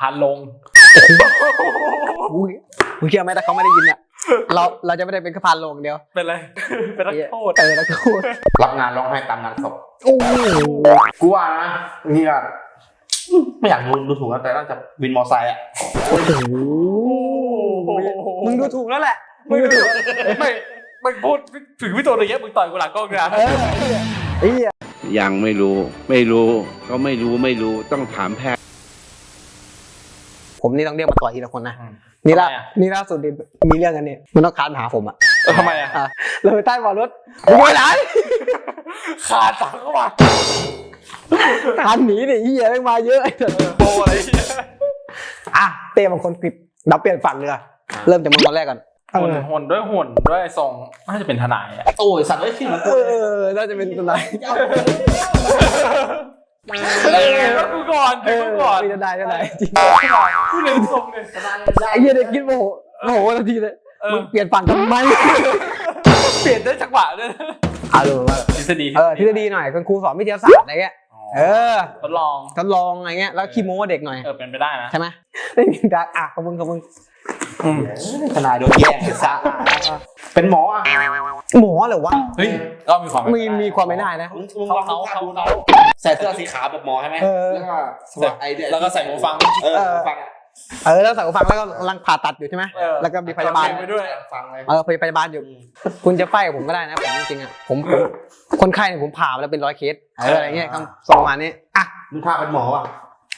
พานลงอุ้ยมึงเชื่อไหมถ้าเขาไม่ได้ยินอะเราเราจะไม่ได้เป็นแค่พานโลงเดียว เป็นไร เป็นนักโทษเออแล้วก็พูดรับงานร้องไห้ตามงานศพโอ้โหกูว่านะนี่ก็ไม่อยากดูดูถูกนะแต่น่าจะวินมอไซค์อะมึงดูถูกแล้วแหละไม่รู้ไม่ไม่พูดถึงพี่ตัวอะไรเงี้ยมึงต่อยกูหลังกล้องนะเออไอ้เหี้ยยังไม่รู้ ไม่รู้ ก็ไม่รู้ไม่รู้ต้องถามแพทย์ ผมนี่ต้องเรียกมาต่อยทีละคนนะนี่ละนี่ล่าสุดนี่มีเรื่องกันเนี่ยมันต้องคานมาหาผมอะเออทำไมอะอะเราไปใต้เบาะรถมึงไปไหนขาดตังค์เข้ามาคานหนีเนี่ยเหี้ยแม่งมาเยอะไอ้สัสโบอะไรเงี้ยอะเต้บางคนกริบเราเปลี่ยนฝั่งเลยอะเริ่มจากมึงตอนแรกก่อนหุ่นหุ่นด้วยหุ่นด้วยทรงน่าจะเป็นทนายอะโอ้ยสัตว์เอ้ยขี้หลังเออเออน่าจะเป็นตัวไห นเออกูก่อนเอกูก่อนมีทนายทนายจริงกูเรียนทรงเลยไอ้เหี้ยได้คิดโมโหโมโหทันทีเลยเออมึงเปลี่ยนฝั่งทำไมเปลี่ยนได้จังหวะด้วยนะเอาดูว่าทฤษฎีเออทฤษฎีหน่อยคุณครูสอนวิทยาศาสตร์อะไรเงี้ยเออทดลองทดลองอะไรเงี้ยแล้วขี้โม้เด็กหน่อยเออเป็นไปได้นะใช่ไหมได้ยินดักอะขอบมึงขอบมึงทนายโดนแย่งไอ้สัตว์ เป็นหมออะหมอเหรอวะเฮ้ยก็มีความเป็นไปมีได้มีความไม่ได้นะ มึงมึงเขาลองเขาดูเขาดูเขาใส่เสื้อสีขาวแบบหมอใช่ไหมเออ แล้วก็สวมไอเดียแล้วก็ใส่หูฟัง เออหูฟังอะเออแล้วใส่หูฟังแล้วก็กำลังผ่าตัดอยู่ใช่ไหมเออ แล้วก็มีพยาบาล ไปด้วย ฟังเลย เออพยาบาลอยู่ คุณจะไฟกับผมก็ได้นะผมจริงๆอะผมผมคนไข้เนี่ยผมผ่ามาแล้วเป็นร้อยเคสเอออะไรเงี้ยคำทรงประมาณนี้อะมึงพาเป็นหมออะ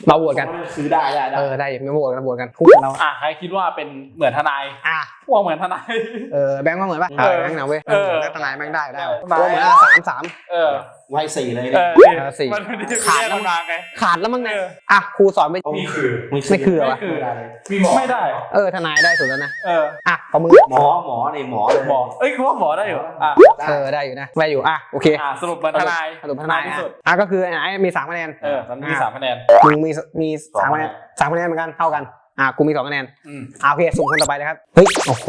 มาโหวตกัน ซื้อได้ได้ได้เออได้อยู่ไม่โหวตกันโหวตกันคู่กันเราอะใครคิดว่าเป็นเหมือนทนายอะว่าเหมือนทนายเออแบงค์มาเหมือนป่ะเออแบงค์หนาเว้ยเออแล้วทนายแม่งได้ได้เออตัวเหมือนสามสามเออ ไว้สี่เลยเอเนี่ยอเออสี่ มันไม่ได้ขาดไม่ได้ทำงานไง ขาดแล้วมั้งเนี่ยเออ อะครูสอนไป นี่คือไม่คือเหรอไม่วะคือได้เลยมีหมอไม่ได้ เออทนายได้สุดแล้วนะเอออะขอมือหมอหมอนี่หมอเลยหมอเอ้ยคือว่าหมอได้อยู่อะเออได้อยู่นะได้อยู่อะโอเคอะสรุปเป็นทนายสรุปทนายที่อะสุดอะก็คือไอ้มีสามคะแนนเออตอนนี้มีสามคะแนนมึงมีมีสามคะแนนสามคะแนนเหมือนกันเท่ากันอะกูมีสองคะแนนอืมอะโอเคส่งคนต่อไปเลยครับเฮ้ยโอ้โห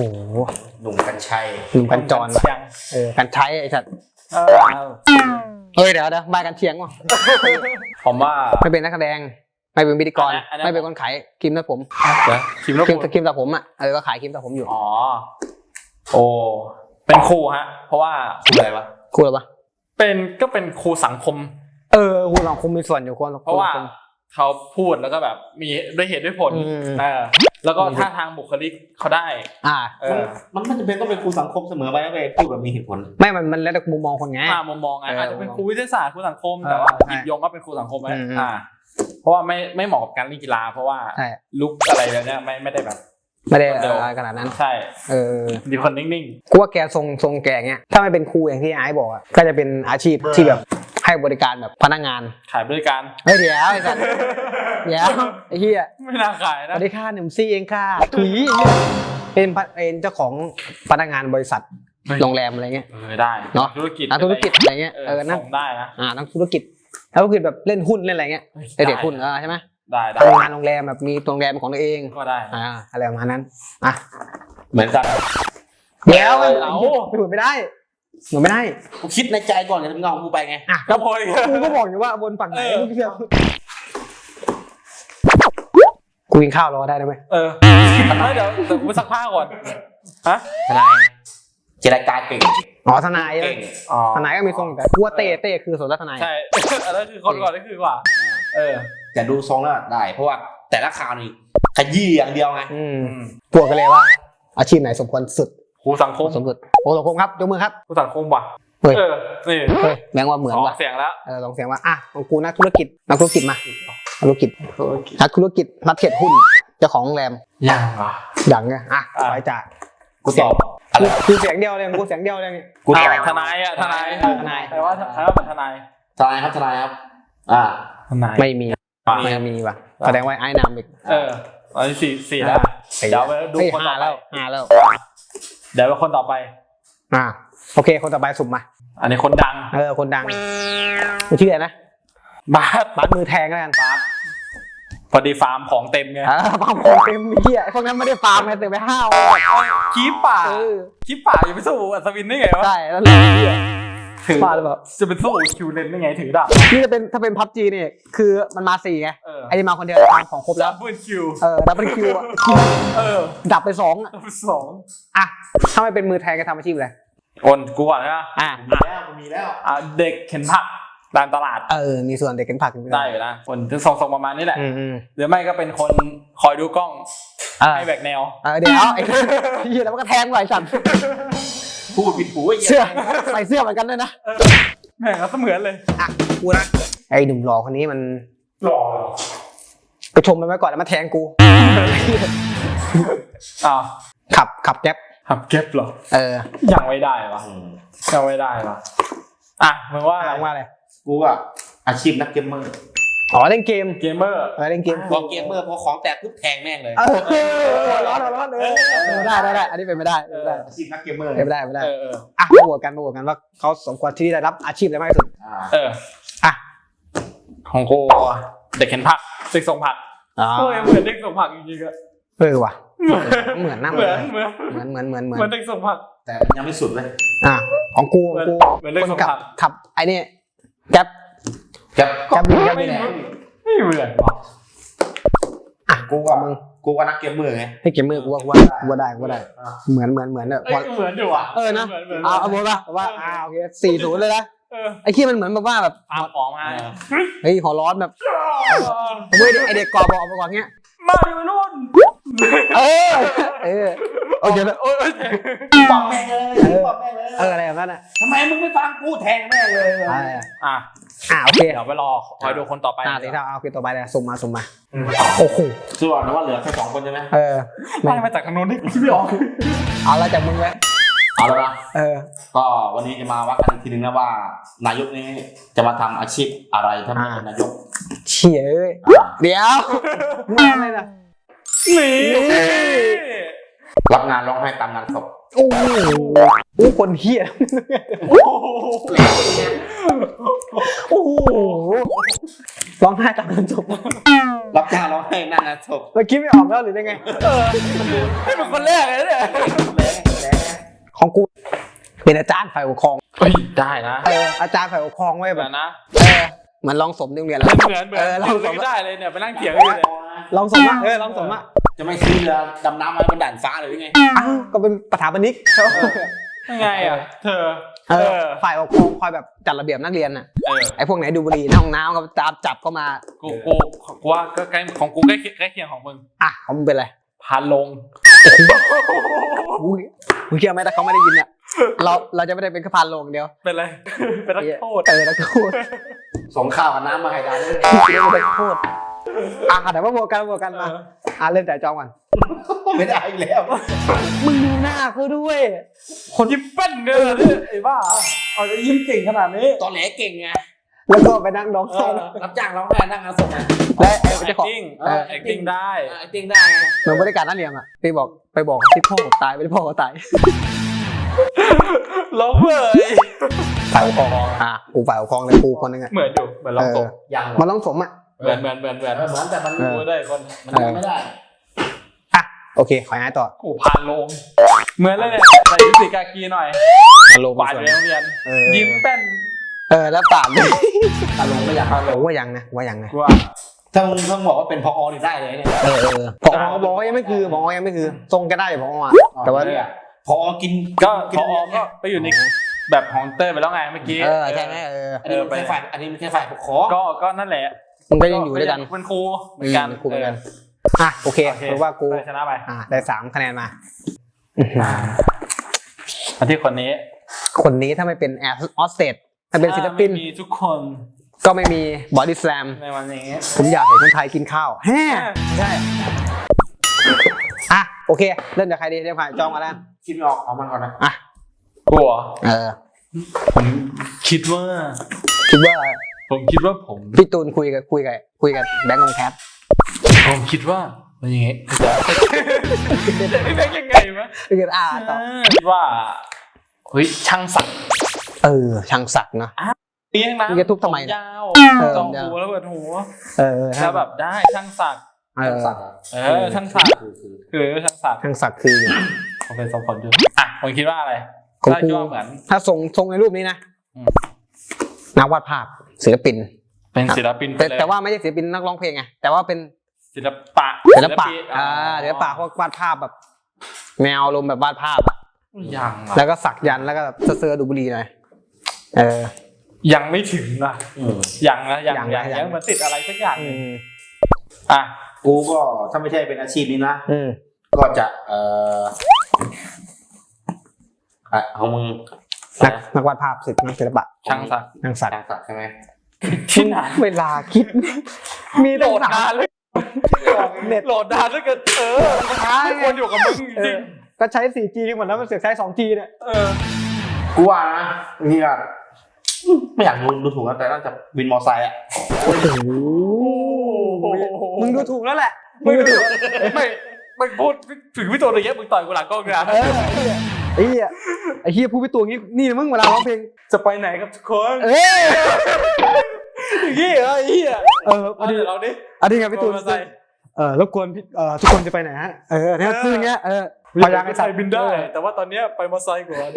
หนุ่มกัญชัยหนุ่มกันจรว่ะเชียงเออกันใช้ไอ้สัตว์เออ เฮ้ยเดี๋ยวเดี๋ยวบายกันเชียงว่ะผมว่า ไม่เป็นนักแสดง ไม่เป็นพิธีกร อันนั้นอันนั้นไม่เป็นคนขายครีมตัดผมเดี๋ยวชิมแล้วครีมกูครีมตัดผมอะเออก็ขายครีมตัดผมอยู่อ๋อ โอ้ เป็นครูฮะ เพราะว่าคืออะไรวะ ครูเหรอปะเป็นก็เป็นครูสังคม เออครูสังคมมีส่วนอยู่คนเพราะว่าเขาพูดแล้วก็แบบมีด้วยเหตุด้วยผลอืม เออ แล้วก็ท่าทางบุคลิกเขาได้ อ่าเออมันไม่จำเป็นต้องเป็นครูสังคมเสมอไปนะเว้ยพูดแบบมีเหตุผล ไม่ มันมันแล้วแต่มุมมองคนไงถ้ามุมมองไงเออออาจจะเป็นครูวิทยาศาสตร์ครูสังคมเออแต่ว่าใช่หยิบยงก็เป็นครูสังคมไหมอืมอืมอ่า เพราะว่าไม่ไม่เหมาะกับการเล่นกีฬา เพราะว่าใช่ลุกอะไรแบบเนี้ยไม่ไม่ได้แบบไม่ได้เดี๋ยวอะไรขนาดนั้นใช่เออดีคนนิ่งกูว่าแกทรงทรงแกเงี้ยถ้าไม่เป็นครูอย่างที่ไอ้บอกอะก็จะเป็นอาชีพที่แบบ ให้บริการแบบพนักงานๆขายบริการเฮ้ยเดี๋ยวไอ้สัตว์เดี๋ยวไอ้เหี้ยไม่น่าขายสนะวัสดีค่ะหนุ่มซี่เองค่ะถุยเป็นพะเป็นเจ้าของพนักงานบริษัทโรงแรมอะไรเงี้ย เออได้เนอะ ธุรกิจนักธุรกิจอะไรเงี้ยเอเอออนั่นส่งได้นะอ่านักธุรกิจแล้วก็คือแบบเล่นหุ้นเล่นอะไรเงี้ยเล่นเด็กหุ้นเออใช่ไหมได้ได้ทำงานโรงแรมแบบมีโรงแรมของตัวเองก็ได้อ่าอะไรประมาณนั้นอะเหมือนกัน เดี๋ยวเอาไม่ถูกไม่ได้ หนูไม่ได้กูคิดในใจก่อนจะถึงเอากูไปไงอะก็พอยกูก็บอกอยู่ว่าบนฝั่งไหนเออกูเชื่อกูกินข้าวรอได้ไหมเออไม่เดี๋ยวเดี๋ยวกูไปซักผ้าก่อนฮะทนายเจรจาเก่งอ๋อทนายใช่ไหมเก่งอ๋อทนายก็มีทรงแต่กูว่าเต้เต้คือส่วนรัทนายใช่อันนั้นคือคนก่อนนั่นคือกว่า เออแต่ดูทรงแล้วได้ เพราะว่าแต่ละข่าวนี่ขยี้อย่างเดียวไงอืมอืมปวดกันเลยว่า อาชีพไหนสมควรสุด ครูสังคมสมสุดโอ้สังคมครับยกมือครับครูสังคมว่ะเฮ้ย เออนี่เฮ้ยแบงค์ว่าเหมือนออว่ะกเสียงแล้วเออลองเสียงว่าอะของกูนักธุรกิจนักธุรกิจมานักธุรกิจนักธุรกิจนักเทรดหุ้นเจ้าของโรงแรมยังอะดังไงอะอะไปจ่ากูตอบอะไรคือเสียงเดียวเลยกูเสียงเดียวเลยกูตอบทนายอะทนายทนาย แต่ว่าใครว่าเป็นทนายทนายครับทนายครับ อ่า ทนายไม่มีอะไม่มีว่ะแสดงว่าไอ้นามอีกเออตอนนี้สี่สี่แล้วสี่เดี๋ยวไปดูเฮ้ยคนต่ห้าอไปแล้วห้าแล้ว เดี๋ยวไปคนต่อไป อ่า โอเค คนต่อไปสุ่มมา อันนี้คนดัง เออ คนดังกูชื่ออะไรนะ บาสบัสมือแทงแล้วกันพอดีฟาร์มของเต็มไงอ่าฟาร์มของเต็มมีเหี้ยไอ้พวกนั้นไม่ได้ฟาร์มไงแต่ไปห้าวคีบป่าเออคีบป่าอย่าไปสู้อัศวินได้ไงวะ ใช่ แล้วเหลือเหี้ย ถือบ้าหรือเปล่า จะเป็นสู้คิวเลนได้ไงถือดาบ นี่จะเป็นถ้าเป็นพับจีเนี่ยคือมันมาสี่ไงเออ ไอ้นี่มาคนเดียวตามของครบแล้วดับเบิลคิว เออดับเบิลคิวอะเออดับไปสองอะดับเบิลสองอะถ้าไม่เป็นมือแทงจะทำอาชีพอะไรโอนกูก่อนนะอะมีแล้วกูมีแล้วอะเด็กเข็นผักตามตลาดเออมีส่วนเด็กกันผักกันได้อยู่นะคนถึงทรงๆประมาณนี้แหละ อืมอืมหรือไม่ก็เป็นคนคอยดูกล้องเออให้แบกแนว เออเดี๋ยวไอ้เหี้ยแล้วมันก็แทงไหวสัตว์ พูดผิดหูไอ้เหี้ยเสื้อใส่เสื้อเหมือนกันด้วยนะแม่งก็เสมือนเลย อะกูนะไอ้หนุ่มหล่อคนนี้มันหล่อไปชมมันไว้ก่อนแล้วมาแทงกูอ้าวขับขับแก๊ปหับเก็บเหรอ เออยังไม่ได้วะอืมยังไม่ได้วะอะมึงว่าหลังว่าอะไรกูอะอาชีพนักเกมเมอร์ อ๋อเล่นเกมเกมเมอร์ เออเล่นเกมพอเกมเมอร์พอของแตกปุ๊บแทงแม่งเลย เออหัวร้อนหัวร้อนเออเออได้ได้ได้อันนี้เป็นไม่ได้เป็นไม่ได้อาชีพนักเกมเมอร์เป็นไม่ได้เป็นไม่ได้เออเอออะมาโหวตกันมาโหวตกันว่าเขาสมควรที่ได้รับอาชีพอะไรมากที่สุดอ่าเอออะ ของกูเด็กเข็นผักเด็กส่งผักอ๋อเฮ้ยเหมือนเด็กส่งผักจริงๆอะเออว่ะเหมือนนะเหมือนเหมือนเหมือนเหมือนเหมือนเหมือนเหมือนเด็กส่งผัก แต่ยังไม่สุดเลยอะของกูของกูเหมือนเรื่องคนขับสงคราม ขับไอ้นี่แก๊ป แก๊ปแก๊ปบินแก๊ปไม่บินไม่เหมือนว่ะอะกูก็กูก็นักเกมเมอร์ไงให้เกมเมอร์กูว่ากูว่ากูว่าได้กูว่าได้ เหมือนเหมือนเหมือนเนอะเอ้ยเหมือนอยู่อะเออนะเหมือนเหมือนเอาเอาโหวตป่ะว่าอ่าโอเคสี่ศูนย์เลยนะเออไอ้ที่มันเหมือนแบบว่าแบบฟาร์มของมาเฮ้ยหัวร้อนแบบเว้ยไอเด็กกรอบบอกออกมาก่อนเงี้ยมาดูรุ่น เออเออโอเคแล้วโอ้ยบอกแม่งเลยบอกแม่งเลยเอออะไรแบบนั้นอะทำไมมึงไม่ฟังกูแทงแม่งเลยอ่าอะอ่าโอเคเดี๋ยวไปรอคอยดูคนต่อไปอ่าเดี๋ยวถ้าเอาโอเคต่อไปเลยส่งมาส่งมาโอ้โหส่วนนะว่าเหลือแค่สองคนใช่ไหมเออไล่มาจากทางโน้นที่ไม่ออกเอาละจากมึงไว้เอาแล้วนะเออ ก็วันนี้จะมาวัดกันอีกทีนึงนะว่า นายกนี้จะมาทำอาชีพอะไรถ้าไม่เป็นนายกเฉียเอ้ยเดี๋ยวมึงทำอะไรนะ นี่รับงานร้องไห้ตามงานศพโอ้โหโอ้คนเฮียโอ้โหโอ้โหร้องไห้ตามกันจบรับจ้างร้องไห้หน้างานศพเราคิดไม่ออกแล้วหรือยังไงให้เป็นคนแรกเลยเนี่ยของกูเป็นอาจารย์ฝ่ายปกครองเฮ้ยได้นะเอออาจารย์ฝ่ายปกครองไว้แบแบบบนะ เออเหมือนลองสมที่โรงเรียนแล้วเหมือนเหมือนเออลองสมไม่ได้เลยเนี่ยไปนั่งเถียงกันอยู่เนี่ยลองสมอะเออลองสมอะจะไม่ซื้อเรือดำน้ำมาบนด่านฟ้าหรือยังไง อ้าวก็เป็นประถาปนิกยังไงอะเธอ เอเออ อฝ่ายปกครองคอยแบบจัดระเบียบนักเรียนน่ะเออไอ้พวกไหนดูบุหรี่ในห้องน้ำก็ตามจับเข้ามากูกูกูว่าก็ใกล้ของกูใกล้ใกล้เคียงของมึงอะเขามันเป็นอะไรพานลงอุ้ยมึงเชื่อไหมถ้าเขาไม่ได้ยินอะ เราเราจะไม่ได้เป็นแค่พานโลงเดียว เป็นอะไรเป็นนักโทษเออแล้วก็โคตรส่งข้าวกับน้ำมาให้ดาด้วยเรียกว่าเป็นโคตรอะแต่ว่าโบกันโบกันมาอะเริ่มจ่ายจองก่อนไม่ได้อีกแล้ว มึงดูหน้าเขาด้วย คนยิ้มเป็นเนี่ยเนี่ยไอ้บ้าเอาจะยิ้มเก่งขนาดนี้ ตอนแหลเก่งไงแล้วก็ไปนั่งร้องเอไห้อรับจ้างร้องไห้หน้างานศพไงและไอ้เจ้าของ acting เออ acting ได้ไอ้ติ้งได้ไงเหมือนบริการนักเรียนอะไปบอกไปบอกที่พ่อผมตายไม่ได้พ่อเขาตาย ร้องเลยฝ่ายปกครองอะกูฝ่ายปกครองเลยกูคนหนึงอะเหมือนอยู่เหมือนร้องตกยังมันต้องสมอะเหมือนเหมือนเหมือนเหมือนเออเหมือนแต่มันเออกูได้คนมันยังไม่ได้อะโอเคขอย้ายต่อกูพานลง เหมือนเลยเนี่ยใส่ชุดสีกากีหน่อยมาลงกวาดอยู่ในโรงเรียนเออยิ้มเป็นเออแล้วปากด้วยตาลงไม่อยากผมว่ายังนะว่ายังนะกูว่าถ้ามึงต้องบอกว่าเป็นพอนี่ได้เลยเนี่ย เออเออพอบอกว่ายังไม่คือพอยังไม่คือ ทรงก็ได้พออะแต่ว่าเนี่ย พอกินก็กิพนอก็ไปอยู่ในแบบของเต้ยไปแล้วไงเมื่อกี้เออใช่ไหมเอออันนี้มันแค่ฝ่ายอันนี้มันแค่ฝ่ายปกครองก็ก็นั่นแหละมึงก็ยังอยู่ด้วยกันเป็นครูเหมือนกันอืมครูเหมือนกันอะโอเคโอเคเพราะว่ากูเต้ยชนะไปอะได้สามคะแนนมามาที่คนนี้ คนนี้ถ้าไม่เป็นแอร์ออสเตดถ้าเป็นศิลปินถ้าไม่มีทุกคนก็ไม่มีบอดี้สแลมในวันนี้ผมอยากเห็นคนไทยกินข้าวแฮ่ใช่ อะโอเค เริ่มจากใครดีเริ่มใครจองมาแล้วคิดไม่ออกเอามันก่อนนะกลัวเออผมคิดว่า คิดว่าผมคิดว่าผม พี่ตูนคุยกับคุยกับคุยกับแบงค์วงแคทผมคิดว่าเป็นยังไงจะไม่เป็นยังไงวะคืออ่าต่อคิดว่าเฮ้ยช่างสักดิ์เออช่างศักดิ์เนอะเลี้ยงนะมึงจะทุบทำไมผมเนี่ยยาวเออจองหูแล้วเปิดหูเออแล้วแบบได้ช่างสักดิ์ เออเออช่างสักดิ์คือคือคือช่างสักดิ์ช่างศักดิ์คือผมเป็นทรงผลอยู่อะผมคิดว่าอะไรของถ้ากูคิดว่าเหมือน ถ้าทรงทรงในรูปนี้นะนักวาดภาพศิลปิน เป็นศิลปินไปแต่เลยแต่ว่าไม่ใช่ศิลปินนักร้องเพลงไงแต่ว่าเป็นศิลปะศิลปะปินอ่าศิลปะพวกวาดภาพแบบ แนวลมณ์แบบวาดภาพอะยังอะแล้วก็สักยันต์แล้วก็แบบเซอร์ๆดูบุหรีหน่อยเออ ยังไม่ถึงนะอืมยังนะยังยังยังยัง ยังเหมือนติดอะไรสักอย่างอืมอะ กูก็ถ้าไม่ใช่เป็นอาชีพนี้นะอืมก็จะเอ่ออะของมึงนักนักวาดภาพศิลปนักศิลปะช่างสักดิ์นักสักช่างศักดิ์ใช่ไหมที่ไหนเวลาคิด มีโหลแต่ดสานามนเลยเน็ตโหลดนานเหลือเกินเออมันไม่ควรอยู่กับมึงจเอริองก็ใช้ 4G หมดแล้วมันเสือกใช้ 2G เนี่ยๆเออ กูว่านะนี่ก็ไม่อยากดูดูถูกนะแต่น่าจะวินมอไซค์อะ มึงดูถูกแล้วแหละไม่ไม่ไม่ไม่พูดถึงพี่ตัวเลยเงี้ยมึงต่อยกูหลังกล้องนะเออไอ้เหี้ยไอ้เหี้ยพูดไปตัวงี้นี่นะมึงเวลาร้องเพลงจะไปไหนครับทุกคนเอ้ยเฮียไอ้เฮียเออเอาอันนี้เดี๋ยวเราดิอันนี้ไงพี่ตูนมาใส่เออรบกวนพี่เอ่อทุกคนจะไปไหนฮะเออเนี่ยคืออย่างเงี้ยเออพยายามไปไอ้ใส่สัตว์บินได้ แต่ว่าตอนเนี้ยไปมอไซค์ก่อน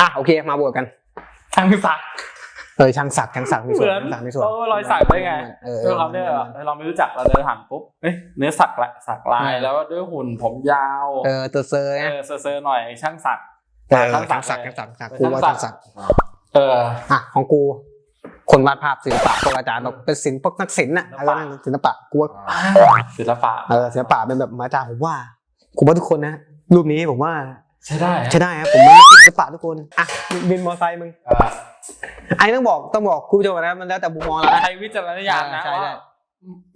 อะโอเคมาบวกกันช่างสักดิ์ เออช่างสักดิ์ช่างสักดิ์มีเหส่วนมือนช่างสักดิ์มีส่วนเขารอยสักได้ไงเออด้วยความที่แบบเราไม่รู้จักเราเดินผ่านปุ๊บเอ้ยเนื้อสักละสักลายแล้วด้วยหุ่นผมยาวเออตัวเซอร์เอไงอเซอร์ๆหน่อยช่างสักดิ์เออช่างสัช่ากงดิ์สักดิ์เลยช่างสักดิ์ช่างสักดิ์กูว่าช่างสักดิ์เอออะของกู คนวาดภาพศิลปะพวกอาจารย์แบบเป็นศิลป์พวกนักศิลป์น่ะศิอะลไรปะนั่นศิลปะกูว่าศิลปะเออศิลปะเป็นแบบอาจารย์ผมว่าผมว่าทุกคนนะรูปนี้ผมว่าใช่ได้ใช้ได้ครับผมมันศิลปะทุกคนอะบินมอไซค์มึงอ่า ไอ้ต้องบอกต้องบอกคุณผู้ชมนะมันแล้วแต่มุมมองแล้วนะ ใช้วิจารณญาณนะใช่ใช่ ว่า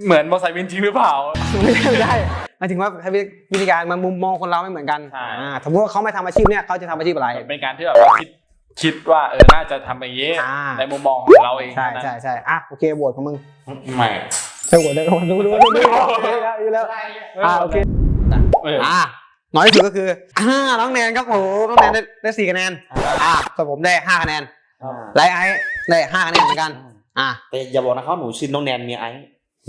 เหมือนมอไซค์วินจริงหรือเปล่า ไม่ได้ไม่ได้หมายถึงว่าวิธีการมันมุมมองคนเราไม่เหมือนกันใช่ อ่าสมมติว่าเขาไม่ทำอาชีพเนี้ยเขาจะทำอาชีพอะไร เป็นการที่แบบว่าคิดคิดว่าเออน่าจะทำอย่างนี้อ่า ในมุมมองของเราเองใช่นะใช่ใช่อะโอเคโหวตของมึงไม่ไปโหวตได้โหวตดูดูดูดูดูแล้วดูแล้วอ่าโอเคเอออ่าน้อยที่สุดก็คืออ่าน้องแนนครับโอ้โหน้องแนนได้ได้สี่คะแนนอ่าส่วนผมได้ห้าคะแนน ไลท์ไอซ์ได้ห้าคะแนนเหมือนกัน อ่าแต่อย่าบอกนะครับหนูชื่อน้องแนนเมียไอ้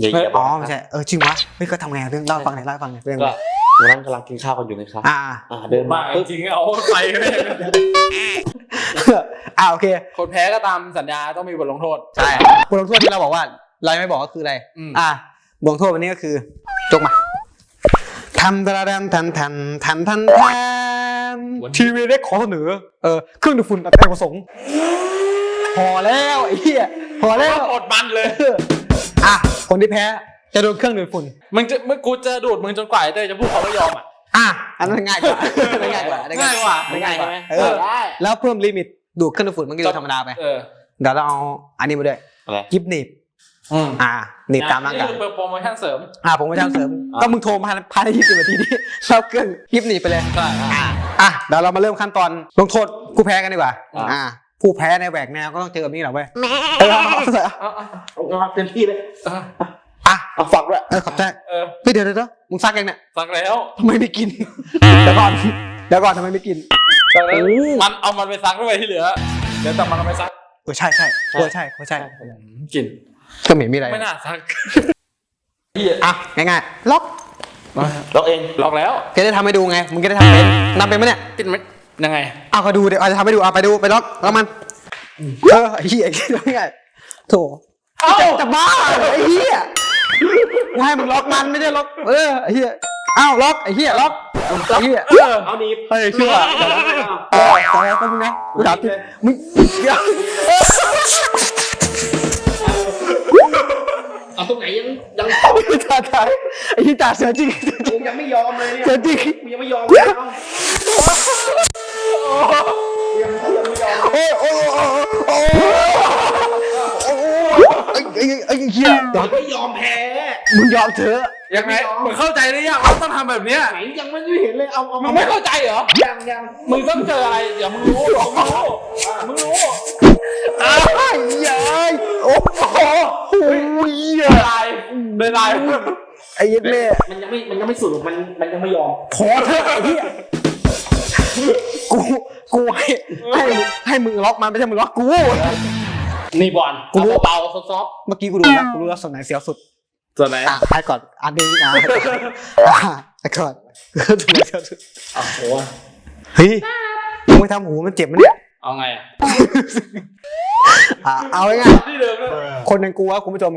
อย่าอย่าบอ๋ออกไม่ใช่เออจริงวะเฮ้ยก็ทำไงเรื่องเล่าให้ฟังหน่อยเล่าให้ฟังหน่อยเรื่องก็วันนั้นกำลังกินข้าวกันอยู่นะครับอ่า อ่าเดินมามาปึ๊บจริงๆเอาไปไม่ได้อ่าโอเคคนแพ้ก็ตามสัญญาต้องมีบทลงโทษ ใช่บทลงโทษที่เราบอกว่าเรายังไม่บอกก็คืออะไรอืม อ่าบทลงโทษวันนี้ก็คือจกมาทันทันทันทันทันทันทันทีวีได้ขอเสนอเออเครื่องดูดฝุ่นอัตราประสงค์ พอแล้วไอ้เหี้ยพอแล้วอดมันเลยเอออะคนที่แพ้จะโดนเครื่องดูดฝุ่นมึงจะมึงกูจะดูดมึงจนกว่าไอ้เต้ยจะพูดเขาไม่ยอมอะอะอันนั้นง่ายกว่าอันนั้นง่ายกว่าอันนั้นง่ายกว่าอันนั้นง่ายกว่าเอเอออได้แล้วเพิ่มลิมิตดูดเครื่องดูดฝุ่นมันก็จะธรรมดาไปเออเดี๋ยวเราเอาอันนี้มาด้วยอะไรกิฟต์หนีบอืมอ่าหนีบตามร่างกายนี่คือโปรโมชั่นเสริมอ่าผมไม่ทำเสริมอะก็มึงโทรมาภายในยี่สิบนาทีนี้เราเครื่องกิฟต์หนีบไปเลยใช่อ่าอะเดี๋ยวเรามาเริ่มขั้นตอนลงโทษผู้แพ้กันดีกว่าอะอ่า ผู้แพ้ในแหวกแนวก็ต้องเจอแบบนี้แหละเว้ยเออเอาเอาเอาเอาเอาเอาเต็มที่เลยเอาอะเอาฝักด้วยเออขอบใจเออเฮ้ยเดี๋ยวเดี๋ยวเดี๋ยวมึงซักยังเนี่ยสักแล้วทำไมไม่กิน เดี๋ยวก่อนเดี๋ยวก่อนทำไมไม่กิน สักแล้วมันเอามันไปซักด้วยที่เหลือ เดี๋ยวแต่มันเอาไปซักเออใช่ใช่เออใช่เออใช่กินก็เหม็นมีอะไรไม่น่าซักอะง่ายๆล็อกเราเองหลอกแล้ว จะได้ทำให้ดูไงมึงจะได้ทำเป็นนำเป็นไหมเนี่ยกินไหม ยังไง เอาก็ดูเดี๋ยวเอาจะทำให้ดูเอาไปดูไปล็อกแล้วมันเออไอ้เหี้ยง่ายๆโถเอ้า จะจะบ้าเหรอไอ้เหี้ยกูให้มึงล็อกมันไม่ได้ล็อกเออไอ้เหี้ยอ้าวล็อกไอ้เหี้ยล็อกไอ้เหี้ยเออเอาดีเฮ้ยเชื่อเออต่อแล้วก็มึงนะกูถามจริงมึงเดี๋ยวเอาตรงไหนยังยังจ่าจ่าไอ้ที่จ่าเสือจริง กูยังไม่ยอมเลยเนี่ย เสือจริง กูยังไม่ยอมเลย เอาโอ้โอ้โอ้โอ้โอ้ไอ้ไอ้ไอ้เหี้ยยังไม่ยอมแพ้มึงยอมเถอะยังไงมึงเข้าใจหรือยังว่าต้องทำแบบเนี้ยไหนยังไม่ได้เห็นเลยเอาเอามึงไม่เข้าใจเหรอยังยังมึงต้องเจออะไรเดี๋ยวมึงรู้มึงรู้มึงรู้อ้าวใหญ่โอ้โหโอ้ยลายเลยลายไอ้ยัดแม่มันยังไม่มันยังไม่สุดมันมันยังไม่ยอมพอเถอะไอ้เหี้ย กู กูให้ให้มึงให้มึงล็อกมันไม่ใช่มึงล็อกกู นี่บอลกูรู้เบาๆซอฟเมื่อกี้กูดูแล้วกูรู้แล้วส่วนไหนเสียวสุดๆส่วนไหนอะให้ก่อนอันนี้อะอะให้ก่อนให้ก่อนส่วนไหนเสียวสุดโอ้โหเฮ้ยมึงไม่ทำหูมันเจ็บมั้ยเนี่ยเอาไงอะอะเอาง่ายที่เดิมเลยๆคนอย่างกูวะคุณผู้ชม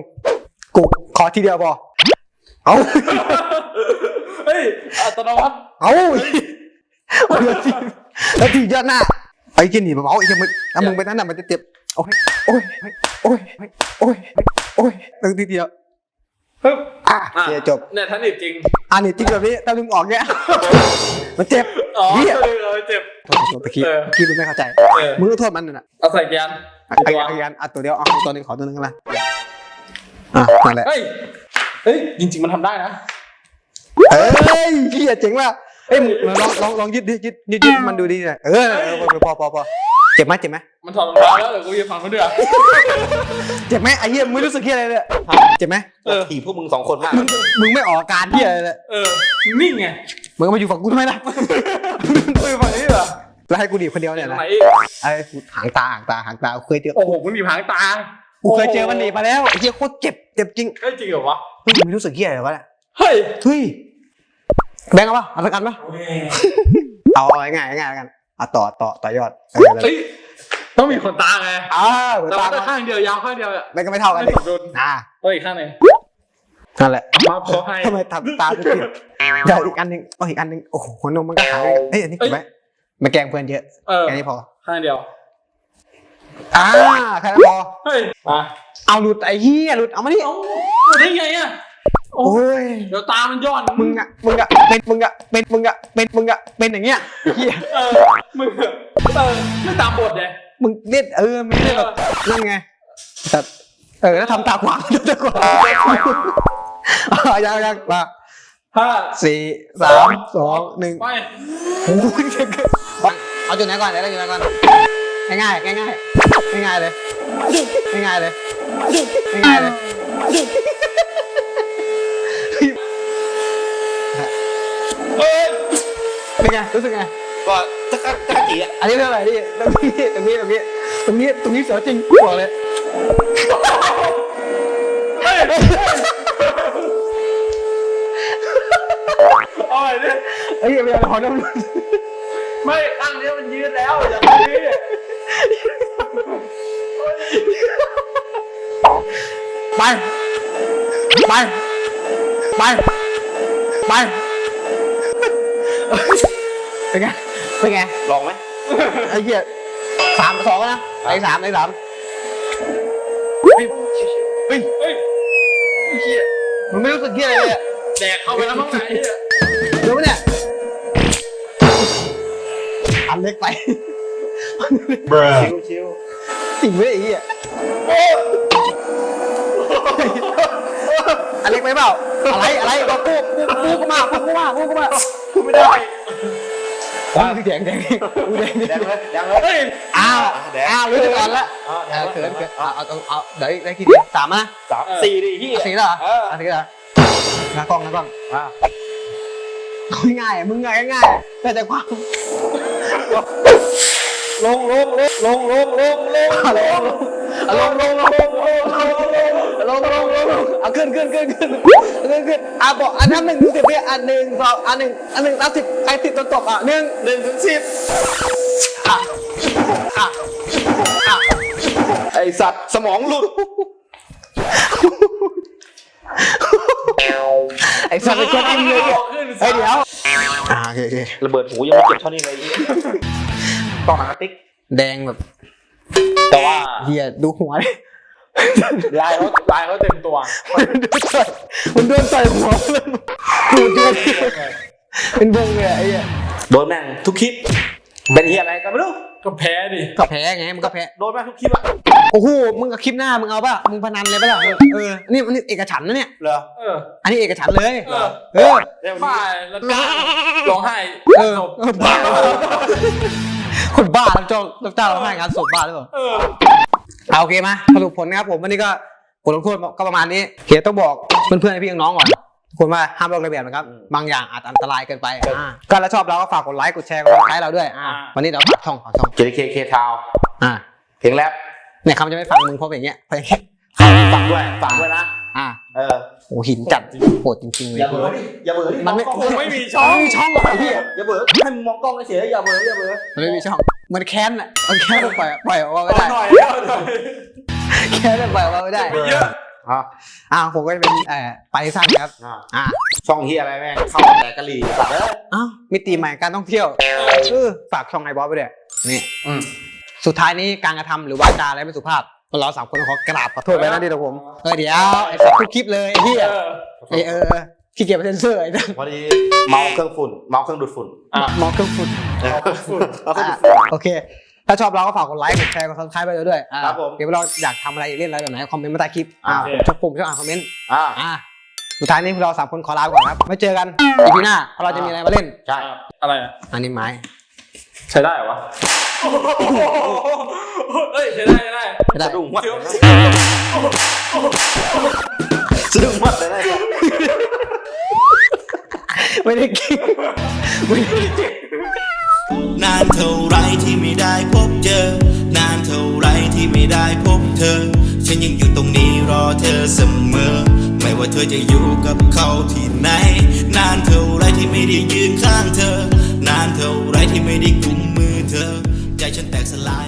กูขอทีเดียวพอเอาเฮ้ยอัตโนมัติเอา แล้วทีแล้วทียอดหน้าไอ้กินหนีเบาๆไอ้เหี้ยมึงถ้ามึงไปนั่นน่ะมันจะเจ็บโอ้ยโอ้ยโอ้ยโอ้ยโอ้ยตั้งทีเดียวปึ๊บอะเดี๋ยจบเนี่ยท่านหนีบจริงอันนี้จริงแบบนี้ถ้ามึงออกเงี้ยมันเจ็บอ๋อเหี้ยเออเออเจ็บโทษโทษตะกี้ตะกี้มึงไม่เข้าใจมึงต้องโทษมันน่ะเอาใส่แกนไอ้ยันอัดตัวเดียวเอาตัวนึงขอตัวนึงกันละอะนั่นแหละเฮ้ยเฮ้ยจริงๆมันทำได้นะเอ้ยเฮียเจ๋งว่ะ เอ้ยมึงลองลองลองยืดดิยืดยืดยืดมันดูดีหน่อยเออเออพอพอพอเจ็บไหมเจ็บไหมมันถอดรองเท้าแล้วเดี๋ยวกูจะฟังเขาด้วยเจ็บไหมไอ้เหี้ยมึงไม่รู้สึกเหี้ยอะไรเลยเจ็บไหมเออถีบพวกมึงสองคนมากมึงมึงไม่ออกอาการเหี้ยอะไรเลยเออนิ่งไงมึงก็มาอยู่ฝั่งกูทำไมล่ะมึงฝั่งนี้เหรอแล้วให้กูดีบคนเดียวเนี่ยตรงนะไหนอีกไอ้กูหางตาหางตาหางตาเคยเจอโอ้โหมึงหนีบหางตากูเคยเจอมันหนีบมาแล้วไอ้เหี้ยโคตรเจ็บเจ็บจริงเฮ้ยจริงเหรอวะเฮ้ยมึงไม่รู้สึกเหี้ยอะไรวะเนี่ยเฮ้ยเฮ้ย แบงค์เอาปะเอาสักอันปะเอาเอาง่ายๆง่ายๆกันเอาต่อต่อต่อยอดเออเฮ้ยต้องมีขนตาไงอ่าหัวแต่ตาว่าถ้าข้างเดียวยาวข้างเดียวอะไม่ก็ไม่เท่ากันไม่ดิสมดุลอ่าต้องอีกข้างหนึ่งนั่นแหละมาพอให้ทำไมทำตาเปลี่ยนเดี๋ยวอีกอันหนึ่งเอาอีกอันหนึ่งโอ้โหหัวนมมันก็หายเอ้ยอันนี้เก็บไว้ไม่แกล้งเพื่อนเยอะเออแค่นี้พอข้างเดียวอ่าแค่นั้นพอเฮ้ยมาเอาหลุดไอ้เหี้ยหลุดเอามานี่เอ้ารู้ได้ไงอะ โอ้โอ้ยเดี๋ยวตามันย้อนมึงอะมึงอะเป็นมึงอะเป็นมึงอะเป็นมึงอะเป็นอย่างเงี้ยเหี้ยเออมึงอะเออไม่ตามบทเลยมึงเล่นเออไม่ได้แบบนั่นไงแต่เออแล้วทำตาขวางทำตาขวางเอายังยังมาห้าสี่สามสองหนึ่งไปโอ้ยเก่งเกินเอาจุดไหนก่อนเดี๋ยวเราจุดไหนก่อนง่ายๆง่ายๆง่ายๆเลยง่ายๆเลยง่ายๆเลย เอ้ยเป็นไงรู้สึกไงก็จักรจักรจีอะอันนี้เท่าไหร่ดิตรงนี้ตรงนี้ตรงนี้ตรงนี้ตรงนี้เสียวจริงบอกเลยเอาไปดิเอ้ยไม่เอาขอน้ำไม่ข้างเนี้ยมันยืดแล้วอย่าไปดิไป ไป ไป ไป เป็นไง เป็นไง ลองไหมไอ้เหี้ยสามสองนะไอ้สามไอ้สามเฮ้ยเฮ้ยเฮ้ยเหี้ยมันไม่รู้สึกเหี้ยอะไรเลยอะแดกเข้าไปแล้วมั้งไหนเนี่ยเดี๋ยวเนี่ยอันเล็กไป ชิวชิวสิ่งไม่ได้ไอ้เหี้ย อันเล็กไปเปล่า อะไร อะไรบอกกูกูกูก็มากูก็มากูก็มากูไม่ได้ว้าวแดงแดงกูแดงแดแดงงเลยแดงเลยเฮ้ยอ้าวแดงอ้าวรู้จักก่อนละอ่าแดเอางเขินเขินอะเอาเอาเอาเดี๋ยวได้กี่เดียวสามนะสามสี่ดิพี่เอาสี่แล้วเหรอเออเอาสี่แล้วเหรอหน้ากล้องหน้ากล้องอะเอาง่ายๆมึงง่ายง่ายๆแต่ใจความลงลงลงลงลงลงลงเอาลงลงลงลงลง ลงลงลงลงเอาขึ้นขึ้นขึ้นขึ้นขึ้นขึ้นอะบอกอันนั้นหนึ่งถึงสิบเนี่ยอันหนึ่งสองอันหนึ่งอันหนึ่งนับสิบใครติดตัวตกอะหนึ่งหนึ่งถึงสิบอะอะอะไอสัตว์สมองหลุดไอสัตว์ไอคนอินเลยเนี่ยขึ้นเฮ้ยเดี๋ยวอ่าโอเคโอเคระเบิดหูยังไม่เจ็บเท่านี้เลยต่อหางกติกแดงแบบ แต่ว่าเฮียดูหัวดิลายเขาลายเขาเต็มตัวมันโดนต่อยหัวเลยกูเดือดเป็นวงเลยอะไอ้เหี้ยโดนแม่งทุกคลิป เป็นเฮียอะไรก็ไม่รู้ก็แพ้ดิก็แพ้ไงมันก็แพ้โดนแม่งทุกคลิปอะโอ้โหมึงกับคลิปหน้ามึงเอาป่ะมึงพนันเลยป่ะล่ะเออนี่มันเอกฉันท์นะเนี่ยเหรอเอออันนี้เอกฉันท์เลยเออเออเดี๋ยวบ้าแล้วก็ร้องไห้เออศพเออบ้าคนบ้ารับเจ้ารับเจ้าเราให้งานศพบ้าหรือเปล่าเออ เอาโอเคมาสรุปผลนะครับผมวันนี้ก็ผลลงโทษก็ประมาณนี้เฮียต้องบอกเพื่อนๆให้พี่น้องๆก่อนทุกคนว่าห้ามลอกระเบียบนะครับ บางอย่างอาจอันตรายเกินไปอ่าก็แล้วชอบเราก็ฝากกดไลค์กดแชร์กดติดตามเราด้วยอ่าวันนี้เราฝากช่องฝากช่องเจเคเคทาวอ่าเพลงแรปเนี่ยคำจะไม่ฟังมึงเพราะอย่างเงี้ยเพราะอย่างเงี้ยฟังด้วยฟังด้วยนะอะเออโอ้หินจัดโหดจริงๆเลยอย่าเบื่อดิอย่าเบื่อดิมันไม่องกล้องไม่มีช่องไม่มีช่องหรอกไอ้พี่อย่าเบื่อให้มึงมองกล้องเฉยๆอย่าเบื่ออย่าเบื่อมันไม่มีช่อง มันแค้นอะมันแค้นปล่อยปล่อยออกมาไม่ได้หน่อยเอาหน่อยแค้นปล่อยออกมาไม่ได้เยอะอะอ่าผมก็จะเป็นเอ่อไปสั้นครับอะอ่าช่องเฮียอะไรแม่งเข้าแต่กะหรี่สัตว์เอ้ยอ้าวมิติใหม่การท่องเที่ยวเออฝากช่องไอบอสไปด้วยนี่อืมสุดท้ายนี้การกระทำหรือวาจาอะไรไม่สุภาพเราสามคนขอกราบขอโทษไปนะที่เราผมเออเดี๋ยวไอ้สัตว์ทุกคลิปเลยไอ้พี่เออไอ้เออ ขี้เกียจไปเซนเซอร์ไอ้นั่นพอดีเมาเครื่องฝุ่น เมาเครื่องดูดฝุ่นอะมองเครื่องฝุ่นเมาเครื่องฝุ่นเมาเครื่องอะดูดฝุ่นโอเค ถ้าชอบเราก็ฝากกดไลค์กดแชร์กดซับสไครต์ไปด้วยอ่าครับผม เดี๋ยวเราอยากทำอะไรเล่นอะไรแบบไหนคอมเมนต์มาใต้คลิปอ่าโอเคผมชอบผมชอบอ่านคอมเมนต์อ่าอ่าสุดท้ายนี้พวกเราสามคนขอลาไปก่อนครับไม่เจอกันอีพีหน้าเพราะเราจะมีอะไรมาเล่นใช่ อะไรอะ อันนี้ไม้ ใช้ได้เหรอวะเอ้ยใช้ได้ใช้ได้ ไม่ได้ สะดุ้งมัดเดี๋ยวสะ ซึ้งมาเลยไม่ได้กินไม่ได้จ็บนานเท่าไรที่ไม่ได้พบเจอ นานเท่าไรที่ไม่ได้พบเธอ ฉันยังอยู่ตรงนี้รอเธอเสมอ ไม่ว่าเธอจะอยู่กับเขาที่ไหน นานเท่าไรที่ไม่ได้ยืนข้างเธอ นานเท่าไรที่ไม่ได้กุมมือเธอ ใจฉันแตกสลาย